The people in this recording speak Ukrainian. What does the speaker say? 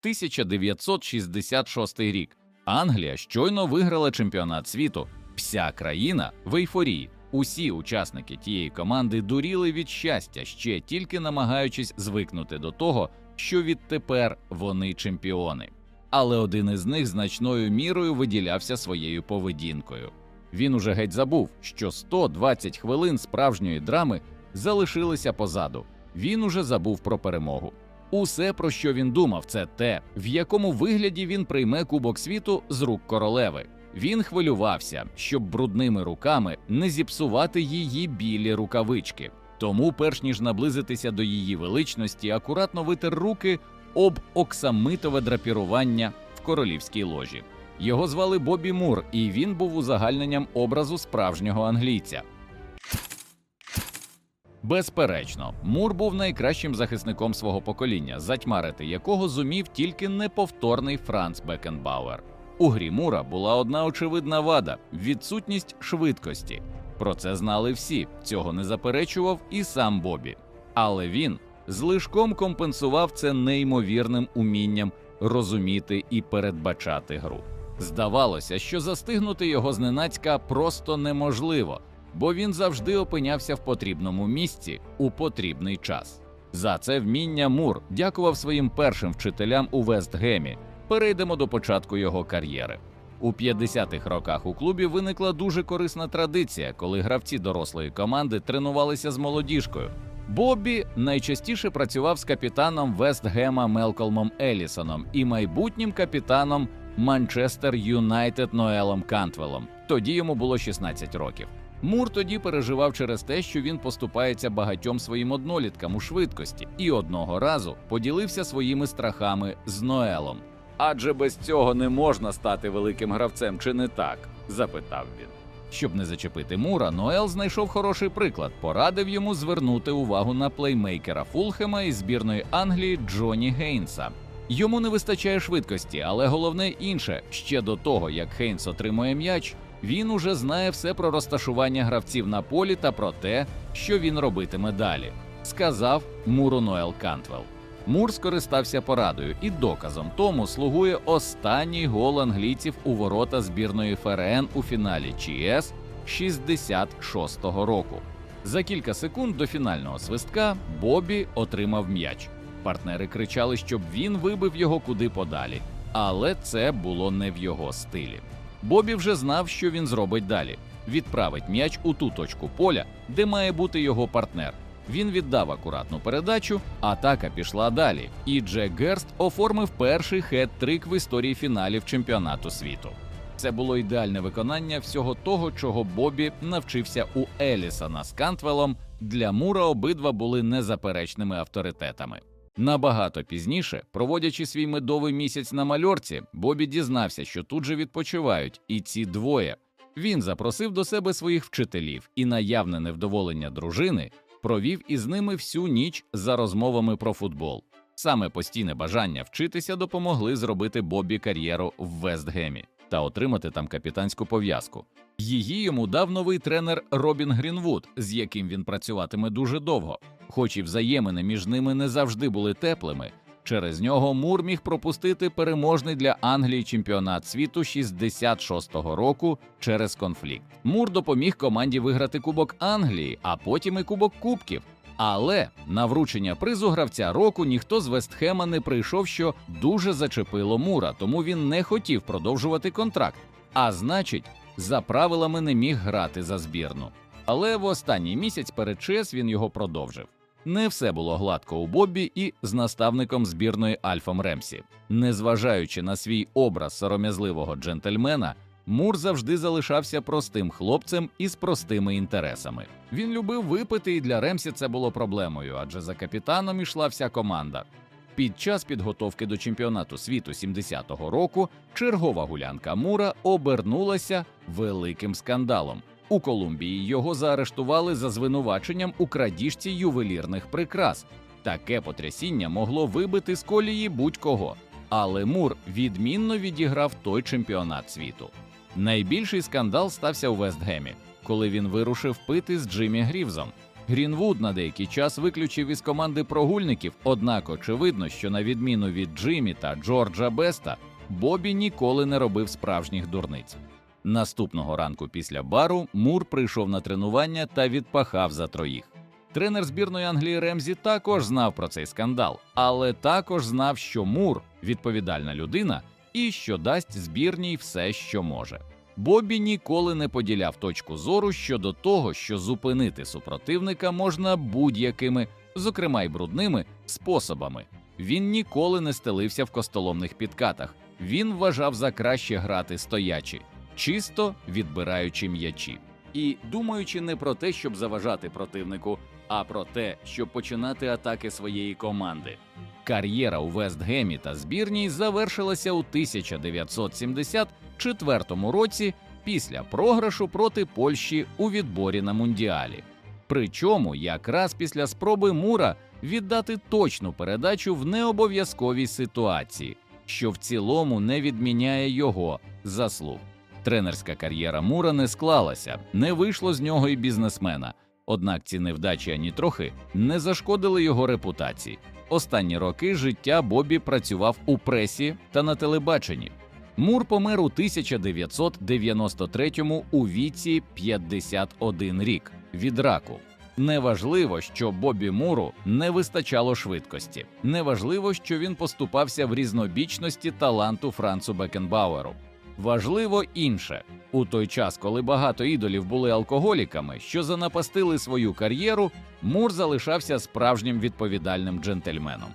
1966 рік. Англія щойно виграла чемпіонат світу. Вся країна в ейфорії. Усі учасники тієї команди дуріли від щастя, ще тільки намагаючись звикнути до того, що відтепер вони чемпіони. Але один із них значною мірою виділявся своєю поведінкою. Він уже геть забув, що 120 хвилин справжньої драми залишилися позаду. Він уже забув про перемогу. Усе, про що він думав, це те, в якому вигляді він прийме Кубок світу з рук королеви. Він хвилювався, щоб брудними руками не зіпсувати її білі рукавички. Тому, перш ніж наблизитися до її величності, акуратно витер руки об оксамитове драпірування в королівській ложі. Його звали Бобі Мур, і він був узагальненням образу справжнього англійця. Безперечно, Мур був найкращим захисником свого покоління, затьмарити якого зумів тільки неповторний Франц Бекенбауер. У грі Мура була одна очевидна вада відсутність швидкості. Про це знали всі, цього не заперечував і сам Бобі. Але він злишком компенсував це неймовірним умінням розуміти і передбачати гру. Здавалося, що застигнути його зненацька просто неможливо, бо він завжди опинявся в потрібному місці у потрібний час. За це вміння Мур дякував своїм першим вчителям у Вестгемі. Перейдемо до початку його кар'єри. У 50-х роках у клубі виникла дуже корисна традиція, коли гравці дорослої команди тренувалися з молодіжкою. Боббі найчастіше працював з капітаном Вестгема Мелколмом Елісоном і майбутнім капітаном Манчестер Юнайтед Ноелом Кантвелом. Тоді йому було 16 років. Мур тоді переживав через те, що він поступається багатьом своїм одноліткам у швидкості, і одного разу поділився своїми страхами з Ноелом. Адже без цього не можна стати великим гравцем, чи не так? запитав він. Щоб не зачепити Мура, Ноел знайшов хороший приклад, порадив йому звернути увагу на плеймейкера Фулхема із збірної Англії Джоні Гейнса. Йому не вистачає швидкості, але головне інше ще до того, як Хейнс отримує м'яч, він уже знає все про розташування гравців на полі та про те, що він робитиме далі, сказав Муру Ноел Кантвелл. Мур скористався порадою, і доказом тому слугує останній гол англійців у ворота збірної ФРН у фіналі ЧС 66-го року. За кілька секунд до фінального свистка Бобі отримав м'яч. Партнери кричали, щоб він вибив його куди подалі, але це було не в його стилі. Бобі вже знав, що він зробить далі: відправить м'яч у ту точку поля, де має бути його партнер. Він віддав акуратну передачу, атака пішла далі, і Джек Герст оформив перший хет-трик в історії фіналів чемпіонату світу. Це було ідеальне виконання всього того, чого Бобі навчився у Елісона з Кантвелом. Для Мура обидва були незаперечними авторитетами. Набагато пізніше, проводячи свій медовий місяць на мальорці, Бобі дізнався, що тут же відпочивають, і ці двоє. Він запросив до себе своїх вчителів і наявне невдоволення дружини провів із ними всю ніч за розмовами про футбол. Саме постійне бажання вчитися допомогли зробити Бобі кар'єру в Вестгемі та отримати там капітанську пов'язку. Її йому дав новий тренер Робін Грінвуд, з яким він працюватиме дуже довго. Хоч і взаємини між ними не завжди були теплими. Через нього Мур міг пропустити переможний для Англії чемпіонат світу 66-го року через конфлікт. Мур допоміг команді виграти Кубок Англії, а потім і Кубок Кубків. Але на вручення призу гравця року ніхто з Вестхема не прийшов, що дуже зачепило Мура, тому він не хотів продовжувати контракт. А значить, за правилами не міг грати за збірну. Але в останній місяць перед ЧС він його продовжив. Не все було гладко у Боббі і з наставником збірної Альфом Ремсі. Незважаючи на свій образ сором'язливого джентльмена, Мур завжди залишався простим хлопцем із простими інтересами. Він любив випити, і для Ремсі це було проблемою, адже за капітаном ішла вся команда. Під час підготовки до чемпіонату світу 70-го року чергова гулянка Мура обернулася великим скандалом. У Колумбії його заарештували за звинуваченням у крадіжці ювелірних прикрас. Таке потрясіння могло вибити з колії будь-кого. Але Мур відмінно відіграв той чемпіонат світу. Найбільший скандал стався у Вестгемі, коли він вирушив пити з Джиммі Грівзом. Грінвуд на деякий час виключив із команди прогульників, однак очевидно, що на відміну від Джиммі та Джорджа Беста, Бобі ніколи не робив справжніх дурниць. Наступного ранку після бару Мур прийшов на тренування та відпахав за троїх. Тренер збірної Англії Ремзі також знав про цей скандал, але також знав, що Мур відповідальна людина і що дасть збірній все, що може. Бобі ніколи не поділяв точку зору щодо того, що зупинити супротивника можна будь-якими, зокрема й брудними, способами. Він ніколи не стелився в костоломних підкатах. Він вважав за краще грати стоячи, чисто відбираючи м'ячі. І думаючи не про те, щоб заважати противнику, а про те, щоб починати атаки своєї команди. Кар'єра у Вестгемі та збірній завершилася у 1974 році після програшу проти Польщі у відборі на мундіалі. Причому якраз після спроби Мура віддати точну передачу в необов'язковій ситуації, що в цілому не відміняє його заслуг. Тренерська кар'єра Мура не склалася, не вийшло з нього і бізнесмена. Однак ці невдачі ані трохи не зашкодили його репутації. Останні роки життя Бобі працював у пресі та на телебаченні. Мур помер у 1993-му у віці 51 рік від раку. Неважливо, що Бобі Муру не вистачало швидкості. Неважливо, що він поступався в різнобічності таланту Францу Бекенбауеру. Важливо інше у той час, коли багато ідолів були алкоголіками, що занапастили свою кар'єру, Мур залишався справжнім відповідальним джентльменом.